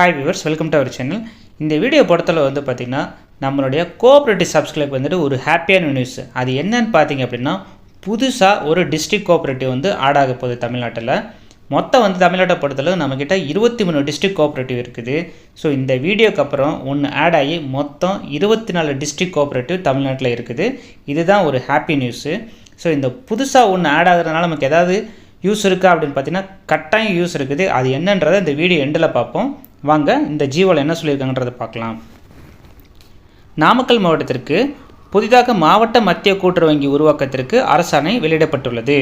Hi viewers welcome to our channel இந்த video படத்தில் வந்து பார்த்திங்கன்னா நம்மளுடைய கோஆப்ரேட்டிவ் சப்ஸ்கிரைப் வந்துட்டு ஒரு ஹாப்பியான நியூஸ் அது என்னன்னு பார்த்தீங்க அப்படின்னா புதுசாக ஒரு டிஸ்ட்ரிக்ட் கோஆப்ரேட்டிவ் வந்து ஆட் ஆக போகுது தமிழ்நாட்டில். மொத்தம் வந்து தமிழ்நாட்டை பொறுத்தளவு நம்மக்கிட்ட இருபத்தி மூணு டிஸ்ட்ரிக்ட் கோஆப்ரேட்டிவ் இருக்குது. ஸோ இந்த வீடியோக்கு அப்புறம் ஒன்று ஆட் ஆகி மொத்தம் இருபத்தி நாலு டிஸ்ட்ரிக்ட் கோஆப்ரேட்டிவ் தமிழ்நாட்டில் இருக்குது. இதுதான் ஒரு ஹாப்பி நியூஸு ஸோ இந்த புதுசாக ஒன்று ஆட் ஆகுறதுனால நமக்கு ஏதாவது யூஸ் இருக்கா அப்படின்னு பார்த்தீங்கன்னா கட்டாயம் யூஸ் இருக்குது. அது என்னன்றதை இந்த வீடியோ எண்டில் பார்ப்போம். வாங்க இந்த ஜீவோவில் என்ன சொல்லியிருக்காங்கன்றதை பார்க்கலாம். நாமக்கல் மாவட்டத்திற்கு புதிதாக மாவட்ட மத்திய கூட்டுறவு வங்கி உருவாக்கத்திற்கு அரசாணை வெளியிடப்பட்டுள்ளது.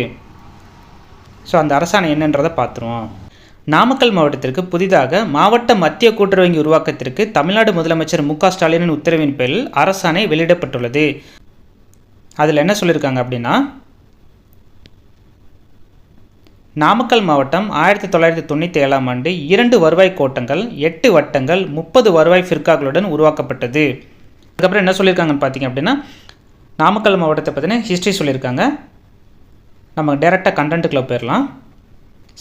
ஸோ அந்த அரசாணை என்னன்றதை பார்த்துருவோம். நாமக்கல் மாவட்டத்திற்கு புதிதாக மாவட்ட மத்திய கூட்டுறவு வங்கி உருவாக்கத்திற்கு தமிழ்நாடு முதலமைச்சர் மு க ஸ்டாலினின் உத்தரவின் பேரில் அரசாணை வெளியிடப்பட்டுள்ளது. அதில் என்ன சொல்லியிருக்காங்க அப்படின்னா நாமக்கல் மாவட்டம் ஆயிரத்தி தொள்ளாயிரத்தி தொண்ணூற்றி ஏழாம் ஆண்டு இரண்டு வருவாய் கோட்டங்கள் எட்டு வட்டங்கள் முப்பது வருவாய் ஃபிர்காக்களுடன் உருவாக்கப்பட்டது. அதுக்கப்புறம் என்ன சொல்லியிருக்காங்கன்னு பார்த்தீங்க அப்படின்னா நாமக்கல் மாவட்டத்தை பற்றின ஹிஸ்ட்ரி சொல்லியிருக்காங்க. நம்ம டேரெக்டாக கண்டென்ட்டுக்குள்ளே போயிடலாம்.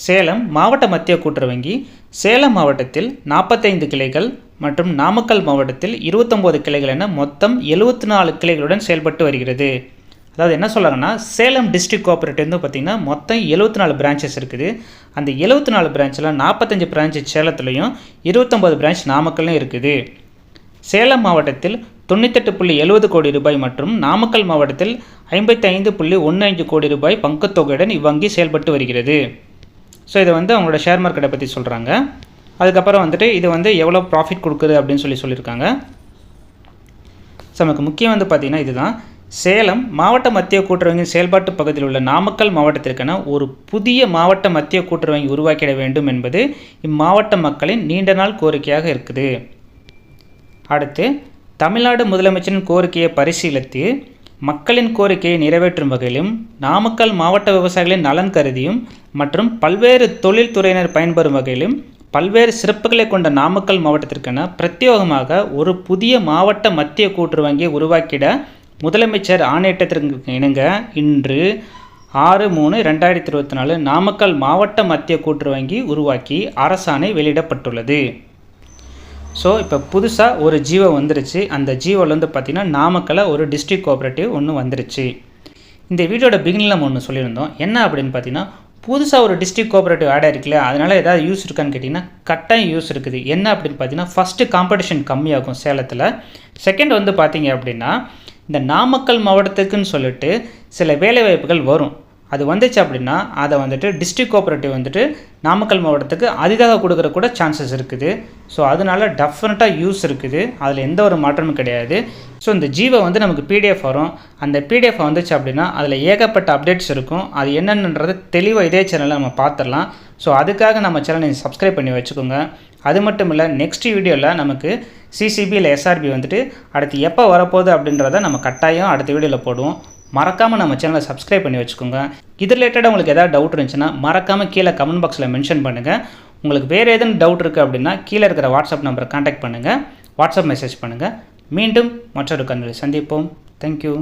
சேலம் மாவட்ட மத்திய கூட்டுறவு வங்கி சேலம் மாவட்டத்தில் நாற்பத்தைந்து கிளைகள் மற்றும் நாமக்கல் மாவட்டத்தில் இருபத்தொம்போது கிளைகள் என மொத்தம் எழுபத்தி நாலு கிளைகளுடன் செயல்பட்டு வருகிறது. அதாவது என்ன சொல்கிறாங்கன்னா சேலம் டிஸ்ட்ரிக்ட் கோஆப்ரேட்டிவ் வந்து பார்த்திங்கன்னா மொத்தம் எழுபத்தி நாலு பிரான்ச்சஸ் இருக்குது. அந்த எழுபத்தி நாலு பிரான்ச்சில் நாற்பத்தஞ்சு பிரான்ச்சு சேலத்துலேயும் இருபத்தொம்போது பிரான்ச் நாமக்கல்லையும் இருக்குது. சேலம் மாவட்டத்தில் தொண்ணூத்தெட்டு புள்ளி எழுபது கோடி ரூபாய் மற்றும் நாமக்கல் மாவட்டத்தில் ஐம்பத்தி ஐந்து புள்ளி ஒன்று அஞ்சு கோடி ரூபாய் பங்குத்தொகையுடன் இவ்வங்கி செயல்பட்டு வருகிறது. ஸோ இதை வந்து அவங்களோட ஷேர் மார்க்கெட்டை பற்றி சொல்கிறாங்க அதுக்கப்புறம் வந்துட்டு இது வந்து எவ்வளோ ப்ராஃபிட் கொடுக்குது அப்படின்னு சொல்லி சொல்லியிருக்காங்க. ஸோ நமக்கு முக்கியம் வந்து பார்த்திங்கன்னா இதுதான். சேலம் மாவட்ட மத்திய கூட்டுறவங்கின் செயல்பாட்டு பகுதியில் உள்ள நாமக்கல் மாவட்டத்திற்கான ஒரு புதிய மாவட்ட மத்திய கூட்டுறவங்கி உருவாக்கிட வேண்டும் என்பது இம்மாவட்ட மக்களின் நீண்ட நாள் கோரிக்கையாக இருக்குது. அடுத்து தமிழ்நாடு முதலமைச்சரின் கோரிக்கையை பரிசீலித்து மக்களின் கோரிக்கையை நிறைவேற்றும் வகையிலும் நாமக்கல் மாவட்ட விவசாயிகளின் நலன் கருதியும் மற்றும் பல்வேறு தொழில்துறையினர் பயன்பெறும் வகையிலும் பல்வேறு சிறப்புகளை கொண்ட நாமக்கல் மாவட்டத்திற்கென பிரத்யேகமாக ஒரு புதிய மாவட்ட மத்திய கூட்டுறவு வங்கியை உருவாக்கிட முதலமைச்சர் ஆணையிட்டத்திற்கு இணங்க இன்று ஆறு மூணு ரெண்டாயிரத்தி இருபத்தி நாலு நாமக்கல் மாவட்ட மத்திய கூட்டுறவு வங்கி உருவாக்கி அரசாணை வெளியிடப்பட்டுள்ளது. ஸோ இப்போ புதுசாக ஒரு ஜீவோ வந்துருச்சு. அந்த ஜீவோவில் வந்து பார்த்திங்கன்னா நாமக்கலை ஒரு டிஸ்ட்ரிக்ட் கோஆப்ரேட்டிவ் ஒன்று வந்துருச்சு. இந்த வீடியோட பிகினில் நம்ம ஒன்று சொல்லியிருந்தோம். என்ன அப்படின்னு பார்த்தீங்கன்னா புதுசாக ஒரு டிஸ்ட்ரிக்ட் கோஆப்ரேட்டிவ் ஆட் இருக்குல்ல அதனால் ஏதாவது யூஸ் இருக்கான்னு கேட்டிங்கன்னா கட்டாயம் யூஸ் இருக்குது. என்ன அப்படின்னு பார்த்தீங்கன்னா ஃபஸ்ட்டு காம்படிஷன் கம்மியாகும் சேலத்தில். செகண்ட் வந்து பார்த்தீங்க அப்படின்னா இந்த நாமக்கல் மாவட்டத்துக்குன்னு சொல்லிட்டு சில வேலைவாய்ப்புகள் வரும். அது வந்துச்சு அப்படின்னா அதை வந்துட்டு டிஸ்ட்ரிக்ட் கோஆப்ரேட்டிவ் வந்துட்டு நாமக்கல் மாவட்டத்துக்கு அதிதாக கொடுக்குற கூட சான்சஸ் இருக்குது. ஸோ அதனால டெஃபினட்டாக யூஸ் இருக்குது. அதில் எந்த ஒரு மாற்றமும் கிடையாது. ஸோ இந்த ஜீவை வந்து நமக்கு பிடிஎஃப் வரும். அந்த பிடிஎஃப் வந்துச்சு அப்படின்னா அதில் ஏகப்பட்ட அப்டேட்ஸ் இருக்கும். அது என்னென்னன்றது தெளிவாக இதே சேனலில் நம்ம பார்த்துடலாம். ஸோ அதுக்காக நம்ம சேனலை நீங்கள் சப்ஸ்கிரைப் பண்ணி வச்சுக்கோங்க. அது மட்டும் இல்லை நெக்ஸ்ட் வீடியோவில் நமக்கு சிசிபி இல்லை எஸ்ஆர்பி வந்துட்டு அடுத்து எப்போ வரப்போகுது அப்படின்றத நம்ம கட்டாயம் அடுத்த வீடியோவில் போடுவோம். மறக்காமல் நம்ம சேனலை சப்ஸ்கிரைப் பண்ணி வச்சுக்கோங்க. இது ரிலேட்டடாக உங்களுக்கு ஏதாவது டவுட் இருந்துச்சுன்னா மறக்காமல் கீழே கமெண்ட் பாக்ஸில் மென்ஷன் பண்ணுங்கள் உங்களுக்கு வேறு எதுன்னு டவுட் இருக்குது அப்படின்னா கீழே இருக்கிற வாட்ஸ்அப் நம்பரை காண்டாக்ட் பண்ணுங்கள் வாட்ஸ்அப் மெசேஜ் பண்ணுங்கள் மீண்டும் மற்றொரு கண்களை சந்திப்போம். தேங்க்யூ